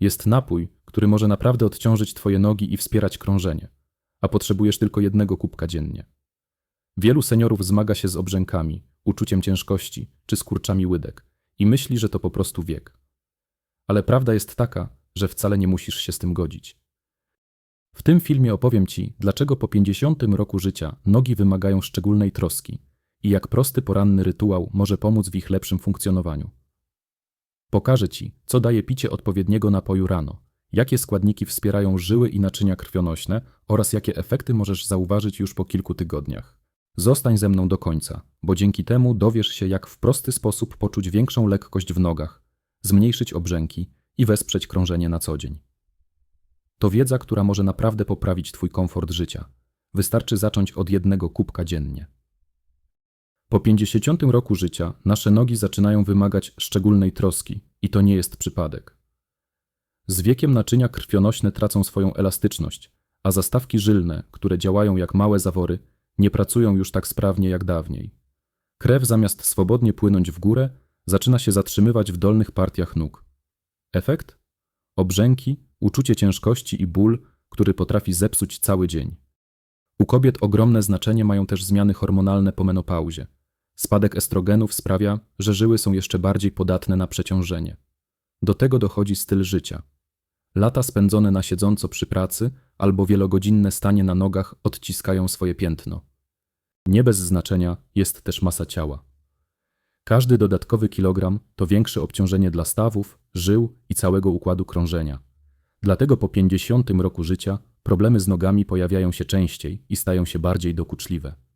Jest napój, który może naprawdę odciążyć Twoje nogi i wspierać krążenie, a potrzebujesz tylko jednego kubka dziennie. Wielu seniorów zmaga się z obrzękami, uczuciem ciężkości czy skurczami łydek i myśli, że to po prostu wiek. Ale prawda jest taka, że wcale nie musisz się z tym godzić. W tym filmie opowiem Ci, dlaczego po 50 roku życia nogi wymagają szczególnej troski i jak prosty poranny rytuał może pomóc w ich lepszym funkcjonowaniu. Pokażę Ci, co daje picie odpowiedniego napoju rano, jakie składniki wspierają żyły i naczynia krwionośne oraz jakie efekty możesz zauważyć już po kilku tygodniach. Zostań ze mną do końca, bo dzięki temu dowiesz się, jak w prosty sposób poczuć większą lekkość w nogach, zmniejszyć obrzęki i wesprzeć krążenie na co dzień. To wiedza, która może naprawdę poprawić Twój komfort życia. Wystarczy zacząć od jednego kubka dziennie. Po 50 roku życia nasze nogi zaczynają wymagać szczególnej troski i to nie jest przypadek. Z wiekiem naczynia krwionośne tracą swoją elastyczność, a zastawki żylne, które działają jak małe zawory, nie pracują już tak sprawnie jak dawniej. Krew zamiast swobodnie płynąć w górę, zaczyna się zatrzymywać w dolnych partiach nóg. Efekt? Obrzęki, uczucie ciężkości i ból, który potrafi zepsuć cały dzień. U kobiet ogromne znaczenie mają też zmiany hormonalne po menopauzie. Spadek estrogenów sprawia, że żyły są jeszcze bardziej podatne na przeciążenie. Do tego dochodzi styl życia. Lata spędzone na siedząco przy pracy albo wielogodzinne stanie na nogach odciskają swoje piętno. Nie bez znaczenia jest też masa ciała. Każdy dodatkowy kilogram to większe obciążenie dla stawów, żył i całego układu krążenia. Dlatego po 50 roku życia problemy z nogami pojawiają się częściej i stają się bardziej dokuczliwe.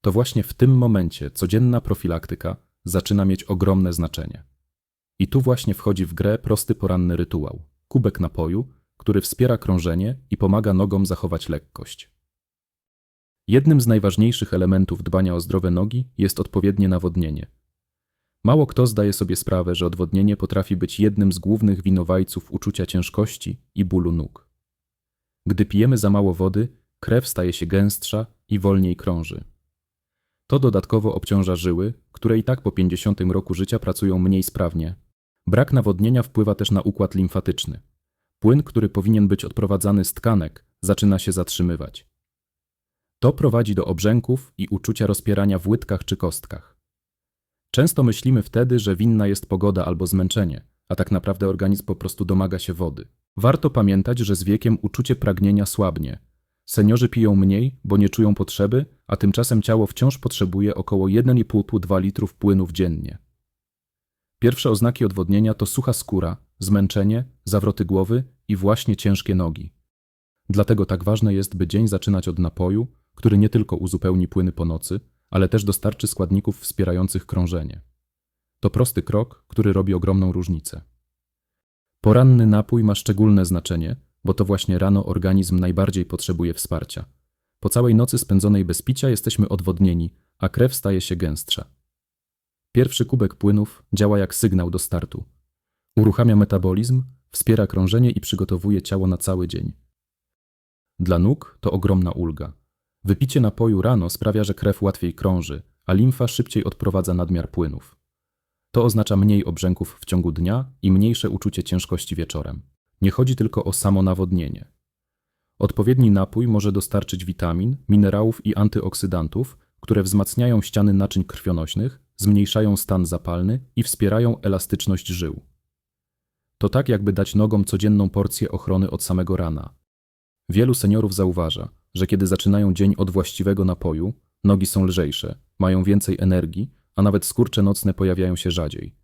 To właśnie w tym momencie codzienna profilaktyka zaczyna mieć ogromne znaczenie. I tu właśnie wchodzi w grę prosty poranny rytuał kubek napoju, który wspiera krążenie i pomaga nogom zachować lekkość. Jednym z najważniejszych elementów dbania o zdrowe nogi jest odpowiednie nawodnienie. Mało kto zdaje sobie sprawę, że odwodnienie potrafi być jednym z głównych winowajców uczucia ciężkości i bólu nóg. Gdy pijemy za mało wody, krew staje się gęstsza i wolniej krąży. To dodatkowo obciąża żyły, które i tak po 50 roku życia pracują mniej sprawnie. Brak nawodnienia wpływa też na układ limfatyczny. Płyn, który powinien być odprowadzany z tkanek, zaczyna się zatrzymywać. To prowadzi do obrzęków i uczucia rozpierania w łydkach czy kostkach. Często myślimy wtedy, że winna jest pogoda albo zmęczenie, a tak naprawdę organizm po prostu domaga się wody. Warto pamiętać, że z wiekiem uczucie pragnienia słabnie. Seniorzy piją mniej, bo nie czują potrzeby, a tymczasem ciało wciąż potrzebuje około 1,5-2 litrów płynów dziennie. Pierwsze oznaki odwodnienia to sucha skóra, zmęczenie, zawroty głowy i właśnie ciężkie nogi. Dlatego tak ważne jest, by dzień zaczynać od napoju, który nie tylko uzupełni płyny po nocy, ale też dostarczy składników wspierających krążenie. To prosty krok, który robi ogromną różnicę. Poranny napój ma szczególne znaczenie, bo to właśnie rano organizm najbardziej potrzebuje wsparcia. Po całej nocy spędzonej bez picia jesteśmy odwodnieni, a krew staje się gęstsza. Pierwszy kubek płynów działa jak sygnał do startu. Uruchamia metabolizm, wspiera krążenie i przygotowuje ciało na cały dzień. Dla nóg to ogromna ulga. Wypicie napoju rano sprawia, że krew łatwiej krąży, a limfa szybciej odprowadza nadmiar płynów. To oznacza mniej obrzęków w ciągu dnia i mniejsze uczucie ciężkości wieczorem. Nie chodzi tylko o samo nawodnienie. Odpowiedni napój może dostarczyć witamin, minerałów i antyoksydantów, które wzmacniają ściany naczyń krwionośnych, zmniejszają stan zapalny i wspierają elastyczność żył. To tak, jakby dać nogom codzienną porcję ochrony od samego rana. Wielu seniorów zauważa, że kiedy zaczynają dzień od właściwego napoju, nogi są lżejsze, mają więcej energii, a nawet skurcze nocne pojawiają się rzadziej.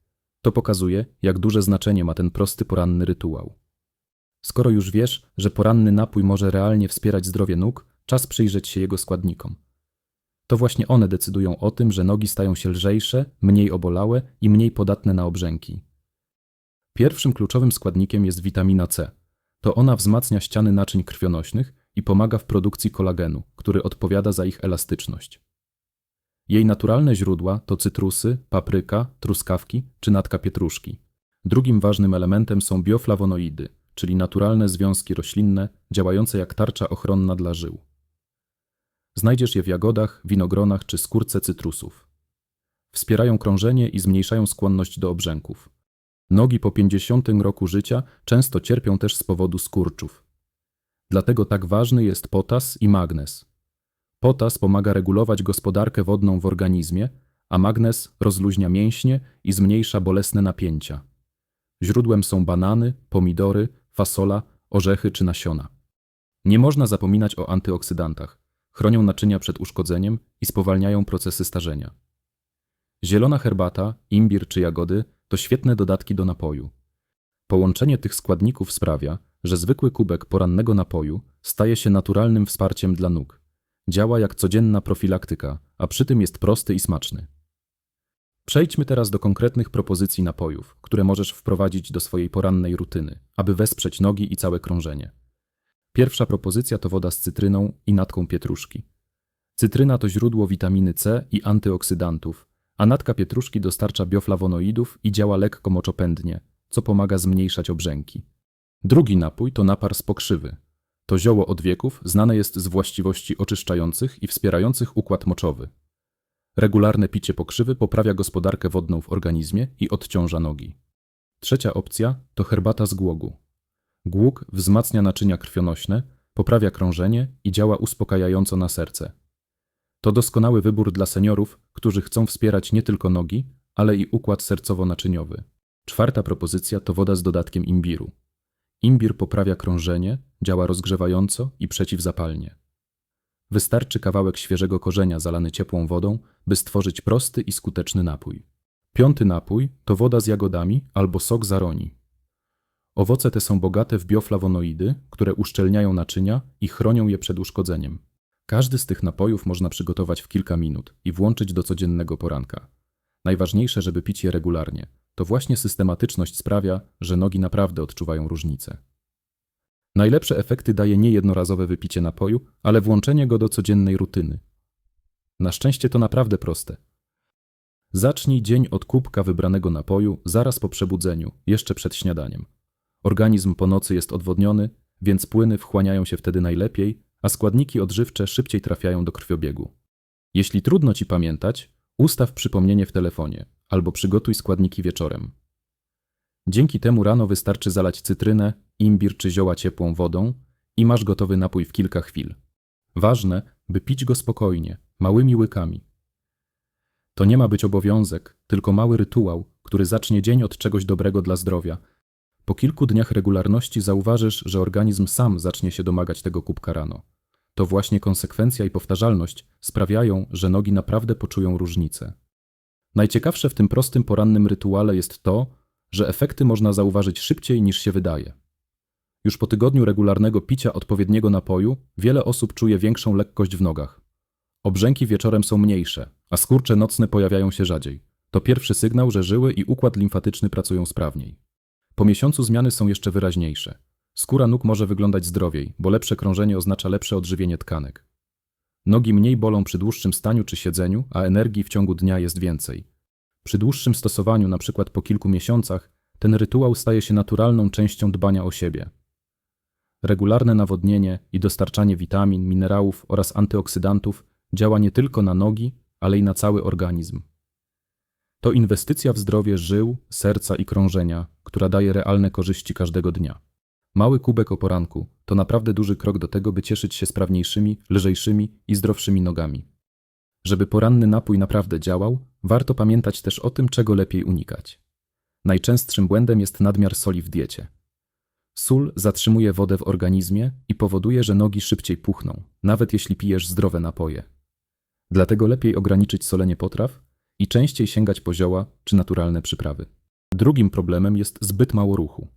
To pokazuje, jak duże znaczenie ma ten prosty poranny rytuał. Skoro już wiesz, że poranny napój może realnie wspierać zdrowie nóg, czas przyjrzeć się jego składnikom. To właśnie one decydują o tym, że nogi stają się lżejsze, mniej obolałe i mniej podatne na obrzęki. Pierwszym kluczowym składnikiem jest witamina C. To ona wzmacnia ściany naczyń krwionośnych i pomaga w produkcji kolagenu, który odpowiada za ich elastyczność. Jej naturalne źródła to cytrusy, papryka, truskawki czy natka pietruszki. Drugim ważnym elementem są bioflawonoidy, czyli naturalne związki roślinne działające jak tarcza ochronna dla żył. Znajdziesz je w jagodach, winogronach czy skórce cytrusów. Wspierają krążenie i zmniejszają skłonność do obrzęków. Nogi po 50 roku życia często cierpią też z powodu skurczów. Dlatego tak ważny jest potas i magnez. Potas pomaga regulować gospodarkę wodną w organizmie, a magnez rozluźnia mięśnie i zmniejsza bolesne napięcia. Źródłem są banany, pomidory, fasola, orzechy czy nasiona. Nie można zapominać o antyoksydantach. Chronią naczynia przed uszkodzeniem i spowalniają procesy starzenia. Zielona herbata, imbir czy jagody to świetne dodatki do napoju. Połączenie tych składników sprawia, że zwykły kubek porannego napoju staje się naturalnym wsparciem dla nóg. Działa jak codzienna profilaktyka, a przy tym jest prosty i smaczny. Przejdźmy teraz do konkretnych propozycji napojów, które możesz wprowadzić do swojej porannej rutyny, aby wesprzeć nogi i całe krążenie. Pierwsza propozycja to woda z cytryną i natką pietruszki. Cytryna to źródło witaminy C i antyoksydantów, a natka pietruszki dostarcza bioflawonoidów i działa lekko moczopędnie, co pomaga zmniejszać obrzęki. Drugi napój to napar z pokrzywy. To zioło od wieków znane jest z właściwości oczyszczających i wspierających układ moczowy. Regularne picie pokrzywy poprawia gospodarkę wodną w organizmie i odciąża nogi. Trzecia opcja to herbata z głogu. Głóg wzmacnia naczynia krwionośne, poprawia krążenie i działa uspokajająco na serce. To doskonały wybór dla seniorów, którzy chcą wspierać nie tylko nogi, ale i układ sercowo-naczyniowy. Czwarta propozycja to woda z dodatkiem imbiru. Imbir poprawia krążenie, działa rozgrzewająco i przeciwzapalnie. Wystarczy kawałek świeżego korzenia zalany ciepłą wodą, by stworzyć prosty i skuteczny napój. Piąty napój to woda z jagodami albo sok zaroni. Owoce te są bogate w bioflawonoidy, które uszczelniają naczynia i chronią je przed uszkodzeniem. Każdy z tych napojów można przygotować w kilka minut i włączyć do codziennego poranka. Najważniejsze, żeby pić je regularnie. To właśnie systematyczność sprawia, że nogi naprawdę odczuwają różnicę. Najlepsze efekty daje nie jednorazowe wypicie napoju, ale włączenie go do codziennej rutyny. Na szczęście to naprawdę proste. Zacznij dzień od kubka wybranego napoju zaraz po przebudzeniu, jeszcze przed śniadaniem. Organizm po nocy jest odwodniony, więc płyny wchłaniają się wtedy najlepiej, a składniki odżywcze szybciej trafiają do krwiobiegu. Jeśli trudno ci pamiętać, ustaw przypomnienie w telefonie albo przygotuj składniki wieczorem. Dzięki temu rano wystarczy zalać cytrynę, imbir czy zioła ciepłą wodą i masz gotowy napój w kilka chwil. Ważne, by pić go spokojnie, małymi łykami. To nie ma być obowiązek, tylko mały rytuał, który zacznie dzień od czegoś dobrego dla zdrowia. Po kilku dniach regularności zauważysz, że organizm sam zacznie się domagać tego kubka rano. To właśnie konsekwencja i powtarzalność sprawiają, że nogi naprawdę poczują różnicę. Najciekawsze w tym prostym porannym rytuale jest to, że efekty można zauważyć szybciej niż się wydaje. Już po tygodniu regularnego picia odpowiedniego napoju wiele osób czuje większą lekkość w nogach. Obrzęki wieczorem są mniejsze, a skurcze nocne pojawiają się rzadziej. To pierwszy sygnał, że żyły i układ limfatyczny pracują sprawniej. Po miesiącu zmiany są jeszcze wyraźniejsze. Skóra nóg może wyglądać zdrowiej, bo lepsze krążenie oznacza lepsze odżywienie tkanek. Nogi mniej bolą przy dłuższym staniu czy siedzeniu, a energii w ciągu dnia jest więcej. Przy dłuższym stosowaniu, przykład po kilku miesiącach, ten rytuał staje się naturalną częścią dbania o siebie. Regularne nawodnienie i dostarczanie witamin, minerałów oraz antyoksydantów działa nie tylko na nogi, ale i na cały organizm. To inwestycja w zdrowie żył, serca i krążenia, która daje realne korzyści każdego dnia. Mały kubek o poranku to naprawdę duży krok do tego, by cieszyć się sprawniejszymi, lżejszymi i zdrowszymi nogami. Żeby poranny napój naprawdę działał, warto pamiętać też o tym, czego lepiej unikać. Najczęstszym błędem jest nadmiar soli w diecie. Sól zatrzymuje wodę w organizmie i powoduje, że nogi szybciej puchną, nawet jeśli pijesz zdrowe napoje. Dlatego lepiej ograniczyć solenie potraw i częściej sięgać po zioła czy naturalne przyprawy. Drugim problemem jest zbyt mało ruchu.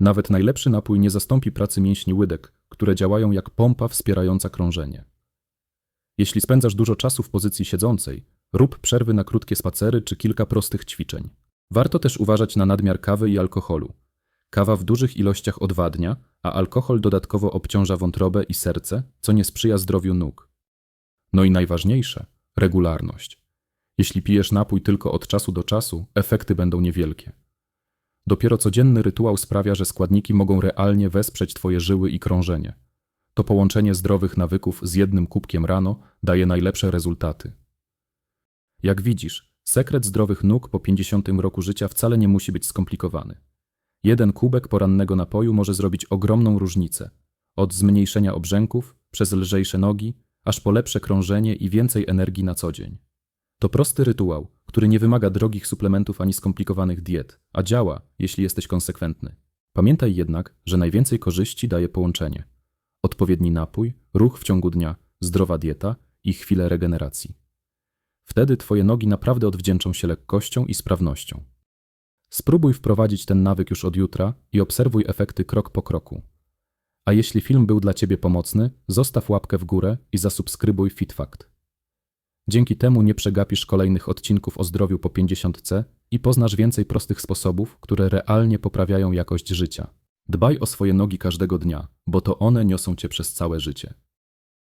Nawet najlepszy napój nie zastąpi pracy mięśni łydek, które działają jak pompa wspierająca krążenie. Jeśli spędzasz dużo czasu w pozycji siedzącej, rób przerwy na krótkie spacery czy kilka prostych ćwiczeń. Warto też uważać na nadmiar kawy i alkoholu. Kawa w dużych ilościach odwadnia, a alkohol dodatkowo obciąża wątrobę i serce, co nie sprzyja zdrowiu nóg. No i najważniejsze regularność. Jeśli pijesz napój tylko od czasu do czasu, efekty będą niewielkie. Dopiero codzienny rytuał sprawia, że składniki mogą realnie wesprzeć Twoje żyły i krążenie. To połączenie zdrowych nawyków z jednym kubkiem rano daje najlepsze rezultaty. Jak widzisz, Sekret zdrowych nóg po 50 roku życia wcale nie musi być skomplikowany. Jeden kubek porannego napoju może zrobić ogromną różnicę. Od zmniejszenia obrzęków, przez lżejsze nogi, aż po lepsze krążenie i więcej energii na co dzień. To prosty rytuał, który nie wymaga drogich suplementów ani skomplikowanych diet, a działa, jeśli jesteś konsekwentny. Pamiętaj jednak, że najwięcej korzyści daje połączenie. Odpowiedni napój, ruch w ciągu dnia, zdrowa dieta i chwilę regeneracji. Wtedy twoje nogi naprawdę odwdzięczą się lekkością i sprawnością. Spróbuj wprowadzić ten nawyk już od jutra i obserwuj efekty krok po kroku. A jeśli film był dla Ciebie pomocny, zostaw łapkę w górę i zasubskrybuj FitFact. Dzięki temu nie przegapisz kolejnych odcinków o zdrowiu po 50C i poznasz więcej prostych sposobów, które realnie poprawiają jakość życia. Dbaj o swoje nogi każdego dnia, bo to one niosą Cię przez całe życie.